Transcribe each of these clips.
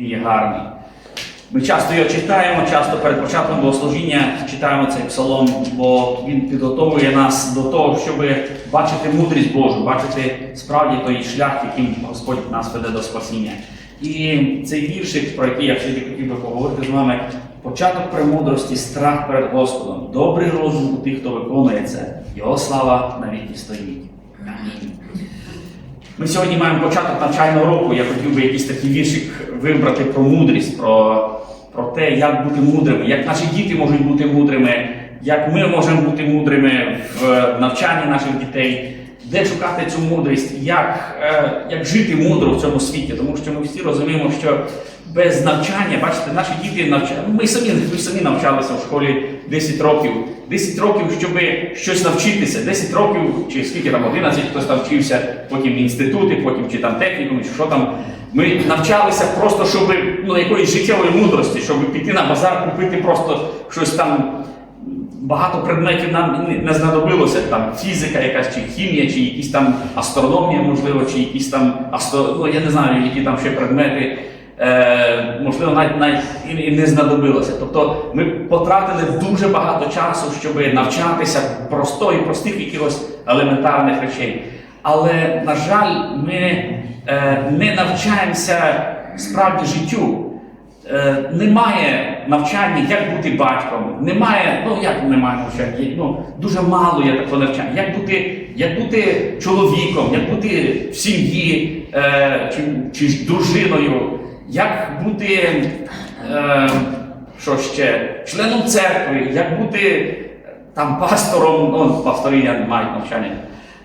Він є гарний. Ми часто його читаємо, часто перед початком богослужіння читаємо цей псалом, бо він підготовує нас до того, щоб бачити мудрість Божу, бачити справді той шлях, яким Господь нас веде до спасіння. І цей віршик, про який я сьогодні хотів би поговорити з вами, початок премудрості, страх перед Господом, добрий розум у тих, хто виконує це, його слава навіки стоїть. Амінь. Ми сьогодні маємо початок навчального року. Я хотів би якийсь такий віршик вибрати про мудрість, про, про те, як бути мудрими, як наші діти можуть бути мудрими, як ми можемо бути мудрими в навчанні наших дітей, де шукати цю мудрість, як, е, як жити мудро в цьому світі. Тому що ми всі розуміємо, що без навчання, бачите, наші діти навчають. Ми самі, ми самі навчалися в школі 10 років. 10 років, щоб щось навчитися, 10 років, чи скільки там 11 хтось там вчився, потім інститути, потім чи там технікум, чи що там. Ми навчалися просто, щоб ну, якоїсь життєвої мудрості, щоб піти на базар, купити просто щось там. Багато предметів нам не- знадобилося, там фізика якась, чи хімія, чи якісь там астрономія, можливо, чи якісь там ну, я не знаю, які там ще предмети, е, можливо, навіть, навіть і, не знадобилося. Тобто ми потратили дуже багато часу, щоб навчатися простої, простих якихось елементарних речей. Але, на жаль, ми е, не навчаємося справді життю. Е, немає навчання, як бути батьком, немає, ну як немає навчання, ну, дуже мало є такого навчання, як бути, як бути чоловіком, як бути в сім'ї чи, чи дружиною, як бути е, що ще, членом церкви, як бути е, там пастором, ну, пастори не мають навчання,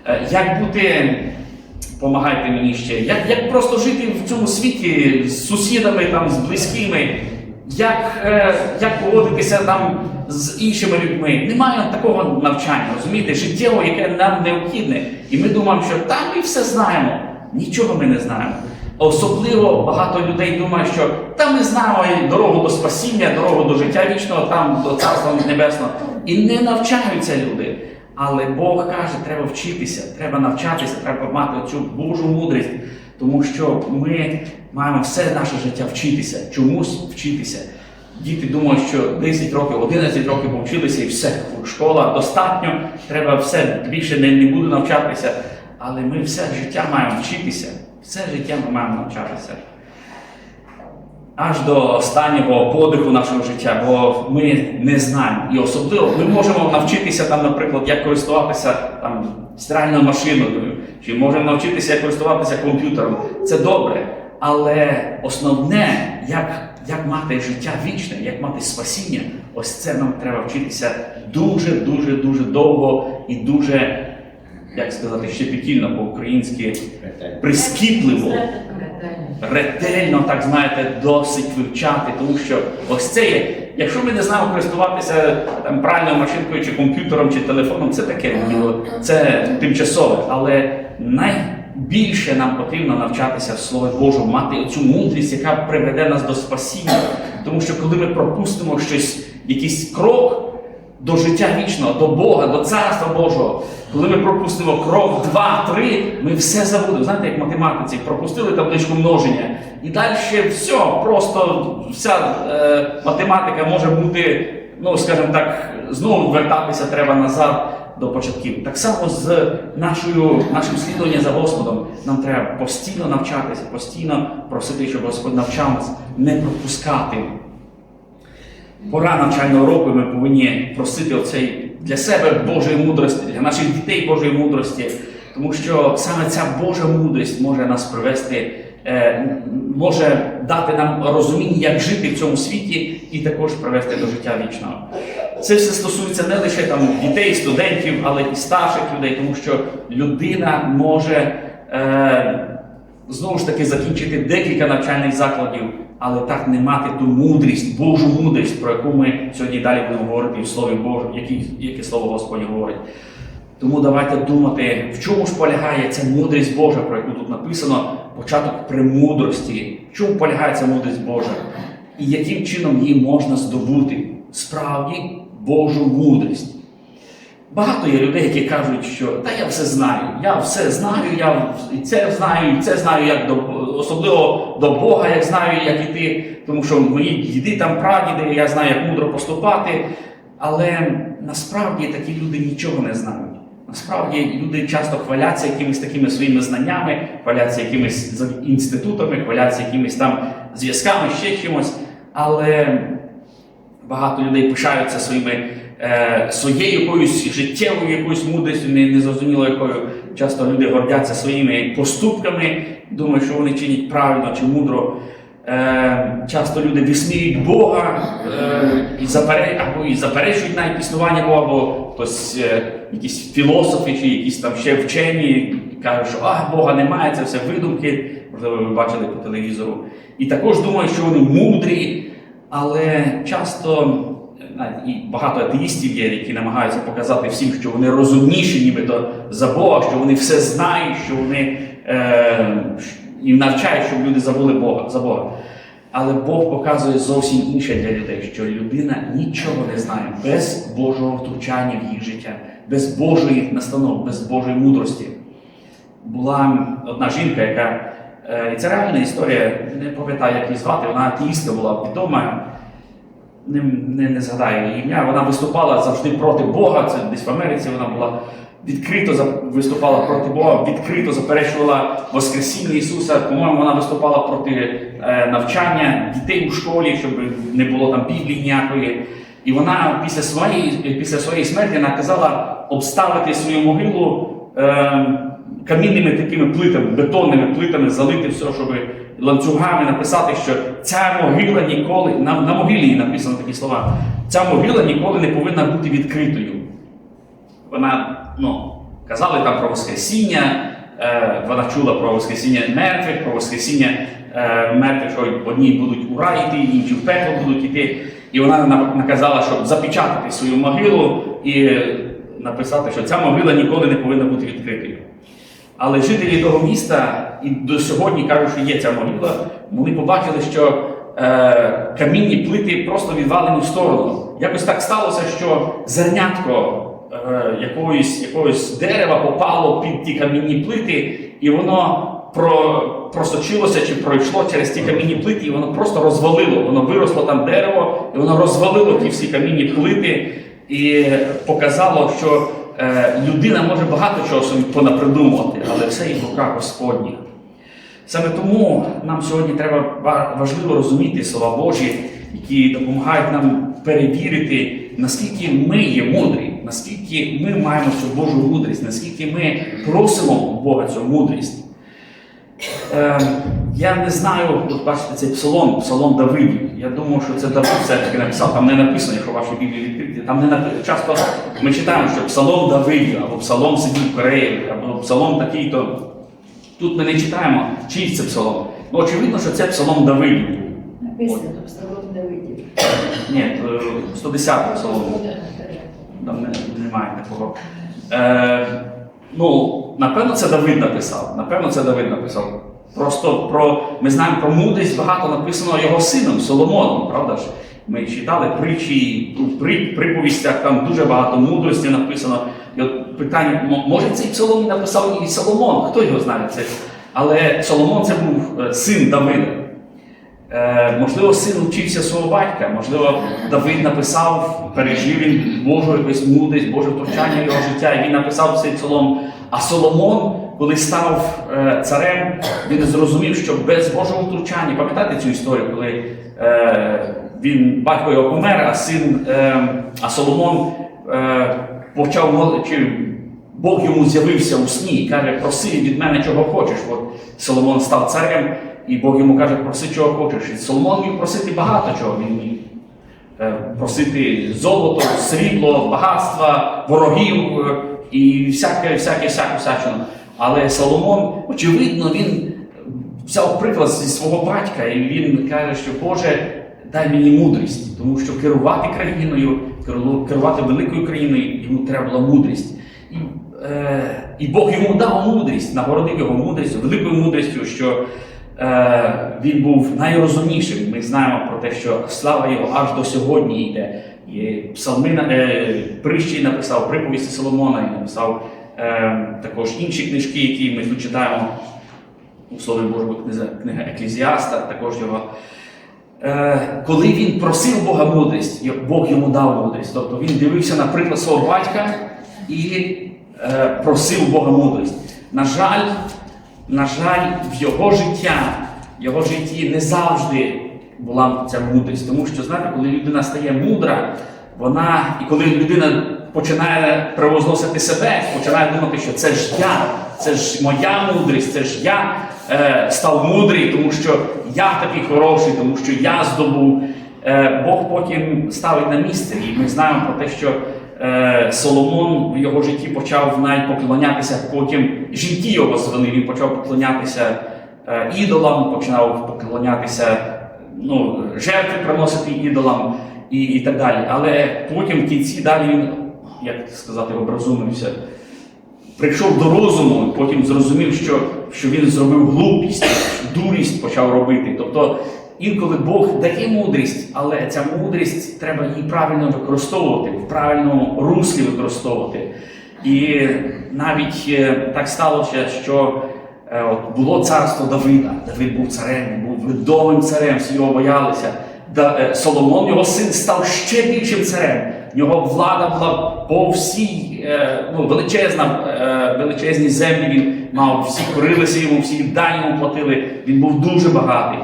е, як бути Помагайте мені ще. Як, як просто жити в цьому світі з сусідами, там, з близькими, як, е, як поводитися там з іншими людьми. Немає такого навчання, розумієте, життєво, яке нам необхідне. І ми думаємо, що там ми все знаємо. Нічого ми не знаємо. Особливо багато людей думають, що там ми знаємо дорогу до спасіння, дорогу до життя вічного, там до Царства Небесного. І не навчаються люди. Але Бог каже, треба вчитися, треба навчатися, треба мати цю Божу мудрість, тому що ми маємо все наше життя вчитися, чомусь вчитися. Діти думають, що 10 років, 11 років повчилися і все, школа достатньо, треба все більше не, не буду навчатися. Але ми все життя маємо вчитися, все життя ми маємо навчатися аж до останнього подиху нашого життя, бо ми не знаємо. І особливо ми можемо навчитися там, наприклад, як користуватися там стиральною машиною, чи можемо навчитися як користуватися комп'ютером. Це добре. Але основне, як, як мати життя вічне, як мати спасіння, ось це нам треба вчитися дуже, дуже, дуже довго і дуже, як сказати, щепетільно по-українськи, прискіпливо ретельно, так знаєте, досить вивчати, тому що ось це є. Якщо ми не знаємо користуватися там пральною машинкою чи комп'ютером чи телефоном, це таке це тимчасове. Але найбільше нам потрібно навчатися в Слові Божому, мати оцю мудрість, яка приведе нас до спасіння. Тому що коли ми пропустимо щось, якийсь крок до життя вічного, до Бога, до Царства Божого. Коли ми пропустимо крок, два, три, ми все забудемо. Знаєте, як математиці, пропустили табличку множення. І далі все, просто вся е, математика може бути, ну, скажімо так, знову вертатися треба назад до початків. Так само з нашою, нашим слідуванням за Господом нам треба постійно навчатися, постійно просити, щоб Господь навчав нас не пропускати пора навчального року ми повинні просити оцей для себе Божої мудрості, для наших дітей Божої мудрості, тому що саме ця Божа мудрість може нас привести, е, може дати нам розуміння, як жити в цьому світі, і також привести до життя вічного. Це все стосується не лише там дітей, студентів, але і старших людей, тому що людина може. Е, знову ж таки закінчити декілька навчальних закладів, але так не мати ту мудрість, Божу мудрість, про яку ми сьогодні далі будемо говорити в Слові Божому, яке слово Господь говорить. Тому давайте думати, в чому ж полягає ця мудрість Божа, про яку тут написано, початок премудрості. В чому полягає ця мудрість Божа? І яким чином її можна здобути? Справді Божу мудрість. Багато є людей, які кажуть, що та я все знаю, я все знаю, я і це знаю, і це знаю, як до, особливо до Бога, як знаю, як іти, тому що мої діди там прадіди, я знаю, як мудро поступати. Але насправді такі люди нічого не знають. Насправді люди часто хваляться якимись такими своїми знаннями, хваляться якимись інститутами, хваляться якимись там зв'язками, ще чимось. Але багато людей пишаються своїми, е, своєю якоюсь життєвою якоюсь мудрістю, не, незрозуміло якою. Часто люди гордяться своїми поступками, думають, що вони чинять правильно чи мудро. Е, часто люди висміють Бога е, і запере, або і заперечують навіть існування Бога, або хтось, е, якісь філософи чи якісь там ще вчені кажуть, що а, Бога немає, це все видумки. Можливо, ви бачили по телевізору. І також думають, що вони мудрі, але часто навіть і багато атеїстів є, які намагаються показати всім, що вони розумніші, нібито за Бога, що вони все знають, що вони е, і навчають, щоб люди забули Бога за Бога. Але Бог показує зовсім інше для людей, що людина нічого не знає без Божого втручання в їх життя, без Божої настанов, без Божої мудрості. Була одна жінка, яка е, і це реальна історія, не пам'ятаю, як її звати, вона атеїстка була відома не, не, не згадаю її ім'я. Вона виступала завжди проти Бога. Це десь в Америці вона була відкрито виступала проти Бога, відкрито заперечувала Воскресіння Ісуса. По-моєму, вона виступала проти е, навчання дітей у школі, щоб не було там Біблії ніякої. І вона після своєї, після своєї смерті наказала обставити свою могилу е, камінними такими плитами, бетонними плитами, залити все, щоб ланцюгами написати, що ця могила ніколи, на, на могилі написано такі слова, ця могила ніколи не повинна бути відкритою. Вона ну, казали там про Воскресіння, е, вона чула про Воскресіння мертвих, про Воскресіння е, мертвих, що одні будуть у рай йти, інші в пекло будуть йти. І вона наказала, щоб запечатати свою могилу і написати, що ця могила ніколи не повинна бути відкритою. Але жителі того міста і до сьогодні кажуть, що є ця могила, вони побачили, що е, камінні плити просто відвалені в сторону. Якось так сталося, що зернятко якогось, якогось дерева попало під ті камінні плити, і воно про, просочилося чи пройшло через ті камінні плити, і воно просто розвалило. Воно виросло там дерево, і воно розвалило ті всі камінні плити і показало, що е, людина може багато чого собі понапридумувати, але все є в руках Господніх. Саме тому нам сьогодні треба важливо розуміти слова Божі, які допомагають нам перевірити, наскільки ми є мудрі, наскільки ми маємо цю Божу мудрість, наскільки ми просимо у Бога цю мудрість. Е, я не знаю, от бачите, цей псалом, псалом Давидів. Я думав, що це Давид все-таки написав. Там не написано, якщо ваші Біблії відкриті. Там не написано. Часто ми читаємо, що псалом Давидів, або псалом сидів Кореї, або псалом такий-то. Тут ми не читаємо, чий це псалом. Ну, очевидно, що це псалом Давидів. Написано, Псалом Давидів. Ні, то 110 псалом. Там немає такого. Е, ну, напевно, це Давид написав. Напевно, це Давид написав. Просто про, ми знаємо про мудрість багато написано його сином Соломоном, правда ж? Ми читали притчі, при, приповістях там дуже багато мудрості написано. І от питання, може цей псалом написав і Соломон, хто його знає це? Але Соломон це був е, син Давида. Е, можливо, син вчився свого батька, можливо, Давид написав, пережив він Божу якусь мудрість, Боже втручання його життя, і він написав цей псалом. А Соломон, коли став е, царем, він зрозумів, що без Божого втручання, пам'ятаєте цю історію, коли е, він батько його помер, а син, а Соломон почав мол- чи Бог йому з'явився у сні і каже, проси від мене чого хочеш. От Соломон став царем, і Бог йому каже, проси чого хочеш. І Соломон міг просити багато чого. Він міг е, просити золото, срібло, багатства, ворогів е, і всяке, всяке, всяке, всячину. Але Соломон, очевидно, він взяв приклад зі свого батька, і він каже, що Боже, дай мені мудрість, тому що керувати країною, керувати великою країною, йому треба була мудрість. І, е, і Бог йому дав мудрість, нагородив його мудрістю, великою мудрістю, що він був найрозумнішим. Ми знаємо про те, що слава його аж до сьогодні йде. І псалми, на- е, написав, приповісті Соломона і написав е, також інші книжки, які ми тут читаємо. у Слові Божому книга, Еклезіаста, також його. Е, коли він просив Бога мудрість, Бог йому дав мудрість. Тобто він дивився на приклад свого батька і е, просив Бога мудрість. На жаль, на жаль, в його життя, в його житті не завжди була ця мудрість. Тому що, знаєте, коли людина стає мудра, вона, і коли людина починає превозносити себе, починає думати, що це ж я, це ж моя мудрість, це ж я е, став мудрий, тому що я такий хороший, тому що я здобув. Е, Бог потім ставить на місце, і ми знаємо про те, що Соломон в його житті почав навіть поклонятися, потім жінки його звели, він почав поклонятися е, ідолам, почав поклонятися, ну, жертви приносити ідолам і, і так далі. Але потім в кінці далі він, як сказати, образумився прийшов до розуму, потім зрозумів, що, що він зробив глупість, дурість почав робити. Тобто інколи Бог дає мудрість, але ця мудрість треба її правильно використовувати, в правильному руслі використовувати. І навіть е, так сталося, що е, було царство Давида. Давид був царем, був відомим царем, всі його боялися. Е, Соломон, його син, став ще більшим царем. В нього влада була по всій ну, величезна, величезні землі. Він мав всі корилися йому, всі дані йому платили. Він був дуже багатий.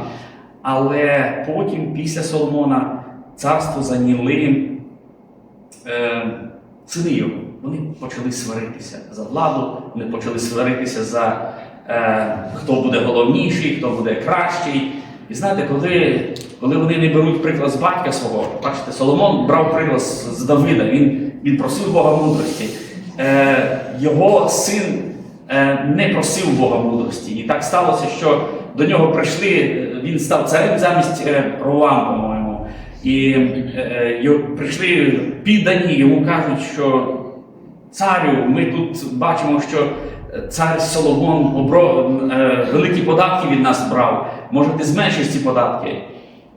Але потім, після Соломона, царство зайняли е, сини його. Вони почали сваритися за владу, вони почали сваритися за е, хто буде головніший, хто буде кращий. І знаєте, коли, коли вони не беруть приклад з батька свого, бачите, Соломон брав приклад з, Давида, він, він просив Бога мудрості. Е, його син е, не просив Бога мудрості. І так сталося, що до нього прийшли, е, він став царем замість е, по-моєму. І е, прийшли піддані, йому кажуть, що царю, ми тут бачимо, що цар Соломон обро, е, великі податки від нас брав. Може, ти зменшиш ці податки?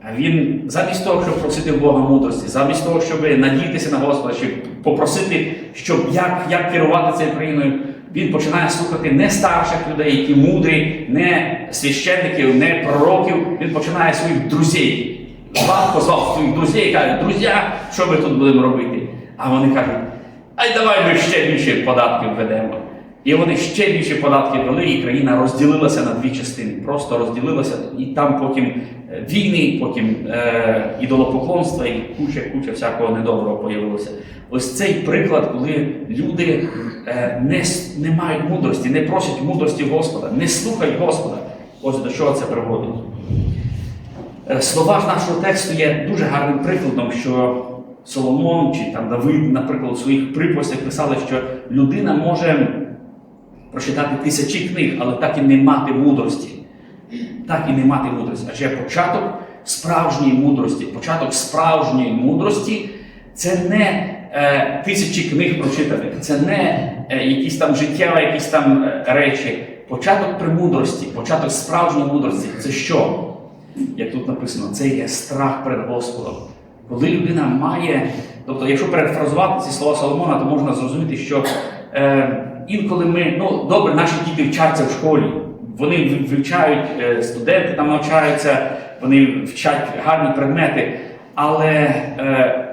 А він замість того, щоб просити Бога мудрості, замість того, щоб надіятися на Господа, щоб попросити, щоб як, як керувати цією країною, він починає слухати не старших людей, які мудрі, не священників, не пророків. Він починає своїх друзів. Звав, позвав своїх друзів і каже, друзі, що ми тут будемо робити? А вони кажуть, ай давай ми ще більше податків введемо. І вони ще більше податки ввели, і країна розділилася на дві частини. Просто розділилася, і там потім е, війни, потім е, ідолопоклонства і куча, куча всякого недоброго появилося. Ось цей приклад, коли люди не, не мають мудрості, не просять мудрості Господа, не слухають Господа. Ось до чого це приводить. Е, Слова ж нашого тексту є дуже гарним прикладом, що Соломон чи там Давид, наприклад, у своїх приповістях писали, що людина може прочитати тисячі книг, але так і не мати мудрості. Так і не мати мудрості. Адже початок справжньої мудрості, початок справжньої мудрості це не е, тисячі книг прочитаних, це не е, якісь там життєві, якісь там е, речі. Початок премудрості, початок справжньої мудрості це що? Як тут написано, це є страх перед Господом. Коли людина має, тобто, якщо перефразувати ці слова Соломона, то можна зрозуміти, що е, інколи ми, ну добре, наші діти вчаться в школі, вони вивчають, е, студенти там навчаються, вони вчать гарні предмети, але е,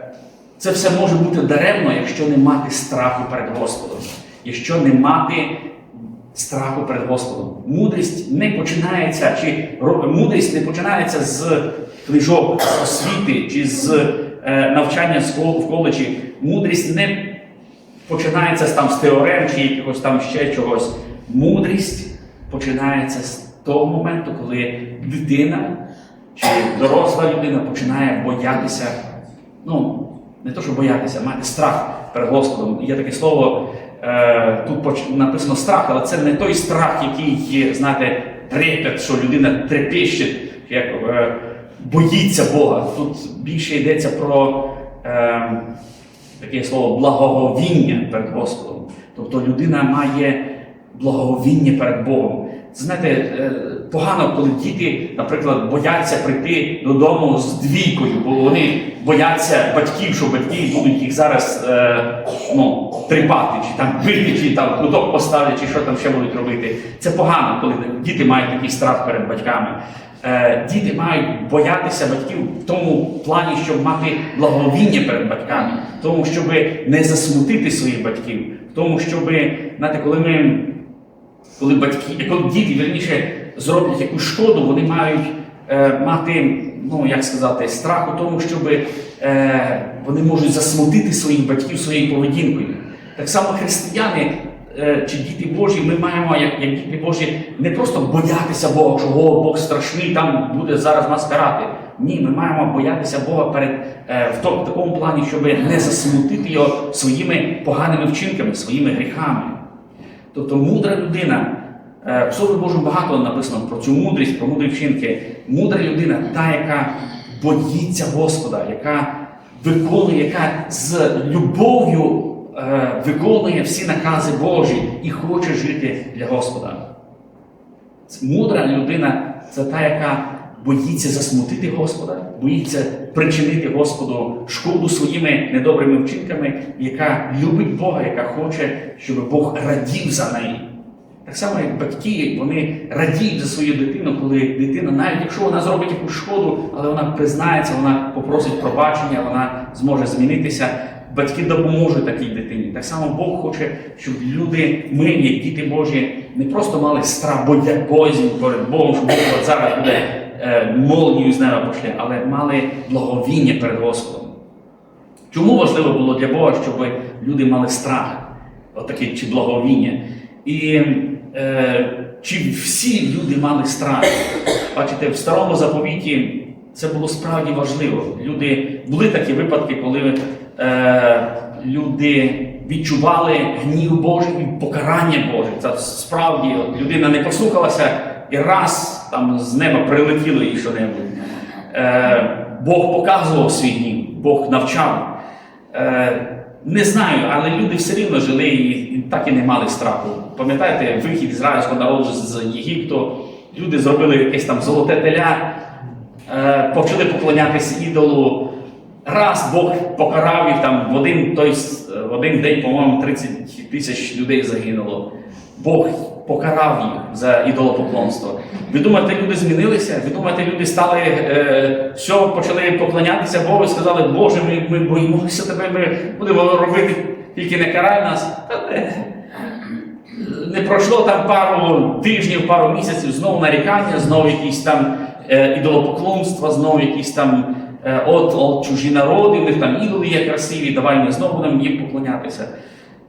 це все може бути даремно, якщо не мати страху перед Господом, якщо не мати страху перед Господом. Мудрість не починається, чи мудрість не починається з книжок, з освіти чи з е, навчання в коледжі. Мудрість не починається там, з теорем чи якогось там ще чогось. Мудрість починається з того моменту, коли дитина чи доросла людина починає боятися. Ну, не то, що боятися, мати страх перед Господом. Є таке слово, е, тут написано страх, але це не той страх, який є, знаєте, трепет, що людина трепещить, як е, боїться Бога. Тут більше йдеться про е, таке слово благоговіння перед Господом. Тобто людина має благоговіння перед Богом. Знаєте, погано, коли діти, наприклад, бояться прийти додому з двійкою, бо вони бояться батьків, що батьки будуть їх зараз е, ну, тріпати, чи там бити, чи там куток поставлять, чи що там ще будуть робити. Це погано, коли діти мають такий страх перед батьками. Е, діти мають боятися батьків в тому плані, щоб мати благовіння перед батьками, в тому, щоб не засмутити своїх батьків, в тому, щоб, знаєте, коли ми коли батьки, коли діти вірніше зроблять якусь шкоду, вони мають е, мати, ну як сказати, страх у тому, щоб е, вони можуть засмутити своїх батьків своєю поведінкою. Так само християни е, чи діти Божі, ми маємо, як, як діти Божі, не просто боятися Бога, що о, Бог страшний, там буде зараз нас карати. Ні, ми маємо боятися Бога перед е, в, в такому плані, щоб не засмутити його своїми поганими вчинками, своїми гріхами. Тобто мудра людина, в Слові Божому багато написано про цю мудрість, про мудрі вчинки. Мудра людина та, яка боїться Господа, яка виконує, яка з любов'ю е, виконує всі накази Божі і хоче жити для Господа. Мудра людина це та, яка боїться засмутити Господа, боїться причинити Господу шкоду своїми недобрими вчинками, яка любить Бога, яка хоче, щоб Бог радів за неї. Так само, як батьки, вони радіють за свою дитину, коли дитина, навіть якщо вона зробить якусь шкоду, але вона признається, вона попросить пробачення, вона зможе змінитися. Батьки допоможуть такій дитині. Так само Бог хоче, щоб люди, ми, як діти Божі, не просто мали боя- перед Богом, що Бог зараз буде е, молнію з неба пошле, але мали благовіння перед Господом. Чому важливо було для Бога, щоб люди мали страх, отаке чи благовіння? І чи всі люди мали страх? Бачите, в старому заповіті це було справді важливо. Люди були такі випадки, коли е, люди відчували гнів Божий і покарання Боже. Це справді от, людина не послухалася і раз там з неба прилетіло їй що-небудь. Е, Бог показував свій гнів, Бог навчав. Е, не знаю, але люди все рівно жили і, так і не мали страху. Пам'ятаєте, вихід ізраїльського народу з Єгипту, люди зробили якесь там золоте теля, е, почали поклонятися ідолу. Раз Бог покарав їх там в один, той, в один день, по-моєму, 30 тисяч людей загинуло. Бог покарав їх за ідолопоклонство. Ви думаєте, люди змінилися? Ви думаєте, люди стали е, все, почали поклонятися Богу і сказали, Боже, ми, ми боїмося тебе, ми будемо робити, тільки не карай нас. Та не, не пройшло там пару тижнів, пару місяців, знову нарікання, знову якісь там е, ідолопоклонства, знову якісь там е, от, от чужі народи, в них там ідоли є красиві, давай ми знову будемо їм поклонятися.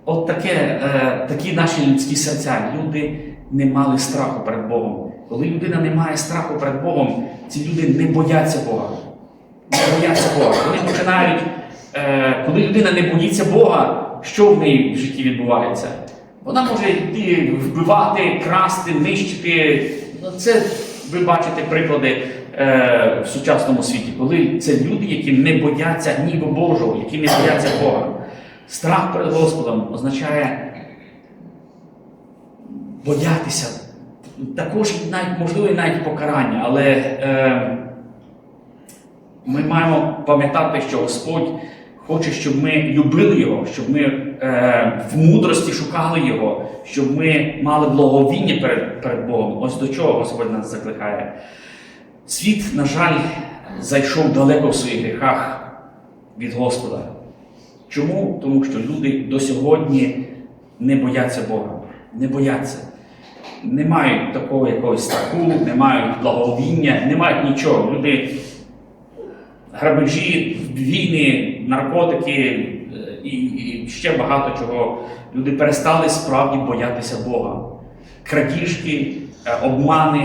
От таке, е, такі наші людські серця. Люди не мали страху перед Богом. Коли людина не має страху перед Богом, ці люди не бояться Бога. Не бояться Бога. Вони починають, е, коли людина не боїться Бога, що в неї в житті відбувається? Вона може йти вбивати, красти, нищити. Ну, це ви бачите приклади е, в сучасному світі, коли це люди, які не бояться ніби Божого, які не бояться Бога. Страх перед Господом означає боятися. Також навіть можливо і навіть покарання, але е, ми маємо пам'ятати, що Господь хоче, щоб ми любили Його, щоб ми е, в мудрості шукали Його, щоб ми мали благовіння перед, перед Богом. Ось до чого Господь нас закликає. Світ, на жаль, зайшов далеко в своїх гріхах від Господа. Чому? Тому що люди до сьогодні не бояться Бога, не бояться. Не мають такого якогось страху, не мають благовіння, не мають нічого. Люди грабежі, війни, наркотики е, і, і ще багато чого. Люди перестали справді боятися Бога. Крадіжки, е, обмани,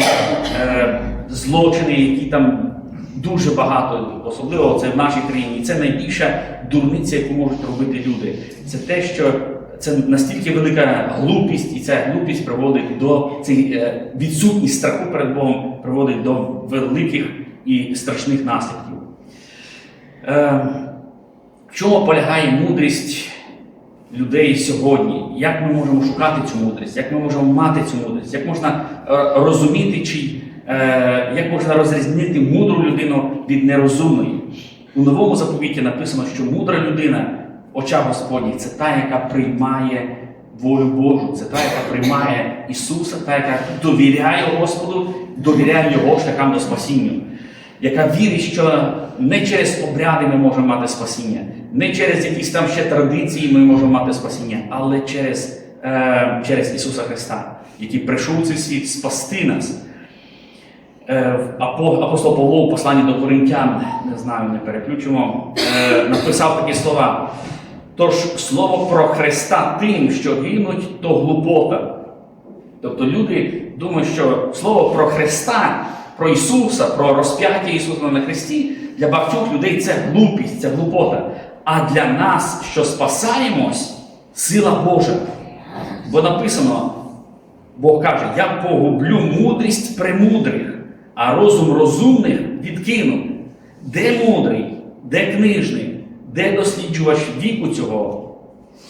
е, злочини, які там дуже багато, особливо це в нашій країні. Це найбільша дурниця, яку можуть робити люди. Це те, що це настільки велика глупість, і ця глупість приводить до цей е, відсутність страху перед Богом приводить до великих і страшних наслідків. Е, в чому полягає мудрість людей сьогодні? Як ми можемо шукати цю мудрість? Як ми можемо мати цю мудрість? Як можна е, розуміти, чи е, як можна розрізнити мудру людину від нерозумної. У новому заповіті написано, що мудра людина очах Господніх це та, яка приймає волю Божу, це та, яка приймає Ісуса, та, яка довіряє Господу, довіряє Його шляхам до спасіння, яка вірить, що не через обряди ми можемо мати спасіння, не через якісь там ще традиції ми можемо мати спасіння, але через, е, через Ісуса Христа, який прийшов у цей світ спасти нас. Е, апо- Апостол Павло в посланні до Коринтян, не знаю, не переключимо, е, написав такі слова. Тож слово про Христа тим, що гинуть, то глупота. Тобто люди думають, що слово про Христа, про Ісуса, про розп'яття Ісуса на Христі для багатьох людей це глупість, це глупота. А для нас, що спасаємось, сила Божа. Бо написано, Бог каже, я погублю мудрість премудрих, а розум розумних відкину. Де мудрий, де книжний, де досліджувач віку цього?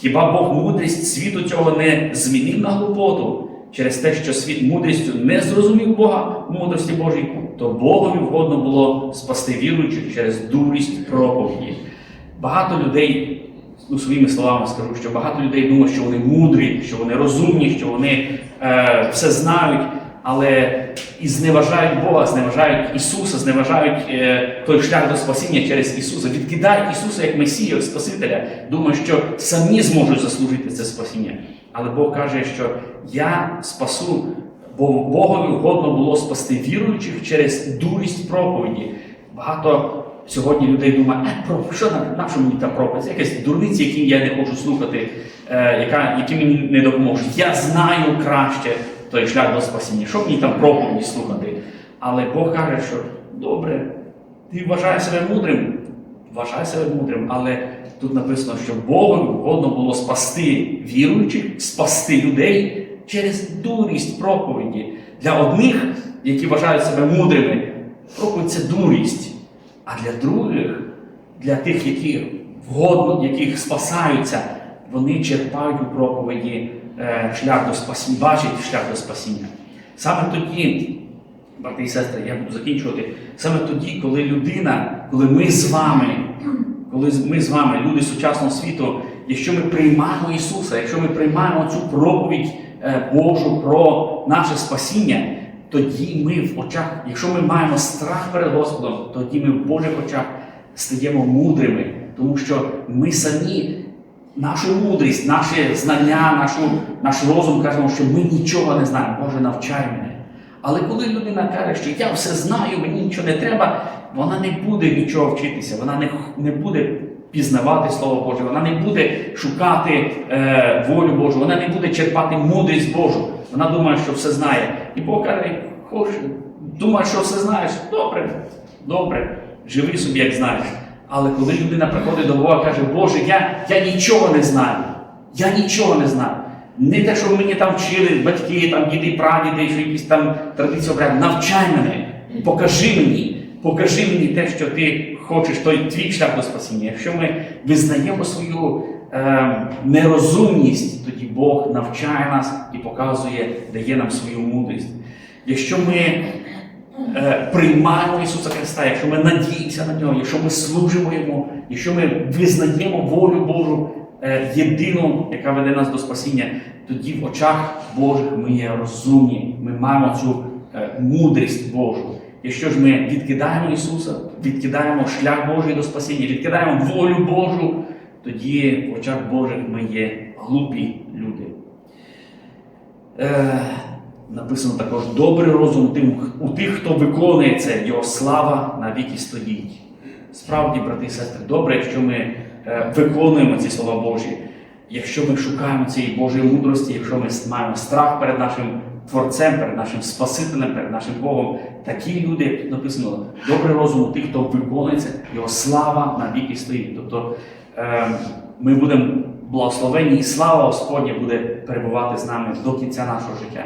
Хіба Бог мудрість світу цього не змінив на глупоту через те, що світ мудрістю не зрозумів Бога мудрості Божій, то Богові вгодно було спасти віруючих через дурість проповіді. Багато людей, ну своїми словами скажу, що багато людей думають, що вони мудрі, що вони розумні, що вони е, все знають, але і зневажають Бога, зневажають Ісуса, зневажають е, той шлях до спасіння через Ісуса, відкидають Ісуса як Месію, як Спасителя, думають, що самі зможуть заслужити це спасіння. Але Бог каже, що я спасу, бо Богові вгодно було спасти віруючих через дурість проповіді. Багато сьогодні людей думає, е, про що на, на що мені та проповідь? Якась дурниці, які я не хочу слухати, е, яка, які мені не допоможуть. Я знаю краще той шлях до спасіння. Що мені там проповіді слухати? Але Бог каже, що добре, ти вважаєш себе мудрим, вважай себе мудрим, але тут написано, що Богу угодно було спасти віруючих, спасти людей через дурість проповіді. Для одних, які вважають себе мудрими, проповідь це дурість. А для других, для тих, які вгодно, яких спасаються, вони черпають у проповіді шлях до спасіння, бачать шлях до спасіння. Саме тоді, брати і сестри, я буду закінчувати, саме тоді, коли людина, коли ми з вами, коли ми з вами, люди сучасного світу, якщо ми приймаємо Ісуса, якщо ми приймаємо цю проповідь е, Божу про наше спасіння, тоді ми в очах, якщо ми маємо страх перед Господом, тоді ми в Божих очах стаємо мудрими, тому що ми самі, нашу мудрість, наші знання, нашу, наш розум кажемо, що ми нічого не знаємо. Боже, навчай мене. Але коли людина каже, що я все знаю, мені нічого не треба, вона не буде нічого вчитися, вона не, не буде пізнавати Слово Боже, вона не буде шукати е, волю Божу, вона не буде черпати мудрість Божу. Вона думає, що все знає. І Бог каже, думаєш, що все знаєш, добре, добре, живи собі, як знаєш. Але коли людина приходить до Бога і каже, Боже, я, я нічого не знаю, я нічого не знаю. Не те, що мені там вчили батьки, там діди, прадіди, що якісь там традиції обряди. Навчай мене, покажи мені, покажи мені те, що ти хочеш, той твій шлях до спасіння. Якщо ми визнаємо свою е, нерозумність, тоді Бог навчає нас і показує, дає нам свою мудрість. Якщо ми приймаємо Ісуса Христа, якщо ми надіємося на нього, якщо ми служимо Йому, якщо ми визнаємо волю Божу е, єдину, яка веде нас до спасіння, тоді в очах Божих ми є розумні, ми маємо цю е, мудрість Божу. Якщо ж ми відкидаємо Ісуса, відкидаємо шлях Божий до спасіння, відкидаємо волю Божу, тоді в очах Божих ми є глупі люди. Написано також добрий розум тим, у тих, хто виконує це, його слава навіки стоїть. Справді, брати і сестри, добре, якщо ми е, виконуємо ці слова Божі, якщо ми шукаємо цієї Божої мудрості, якщо ми маємо страх перед нашим Творцем, перед нашим Спасителем, перед нашим Богом, такі люди, тут написано, добрий розум у тих, хто виконує це, його слава навіки стоїть. Тобто е, ми будемо благословені, і слава Господня буде перебувати з нами до кінця нашого життя.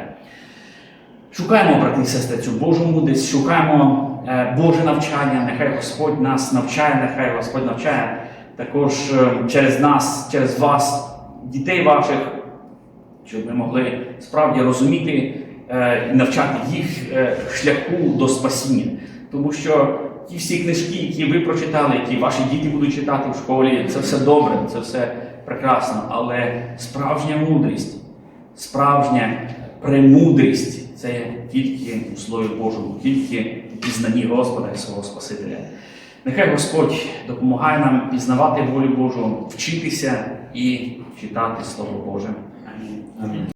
Шукаємо, брати і сестри, цю Божу мудрість, шукаємо е, Боже навчання, нехай Господь нас навчає, нехай Господь навчає також е, через нас, через вас, дітей ваших, щоб ми могли справді розуміти е, і навчати їх шляху до спасіння. Тому що ті всі книжки, які ви прочитали, які ваші діти будуть читати в школі, це все добре, це все прекрасно. Але справжня мудрість, справжня премудрість це тільки у Слові Божому, тільки у пізнанні Господа і свого Спасителя. Нехай Господь допомагає нам пізнавати волю Божу, вчитися і читати Слово Боже. Амінь.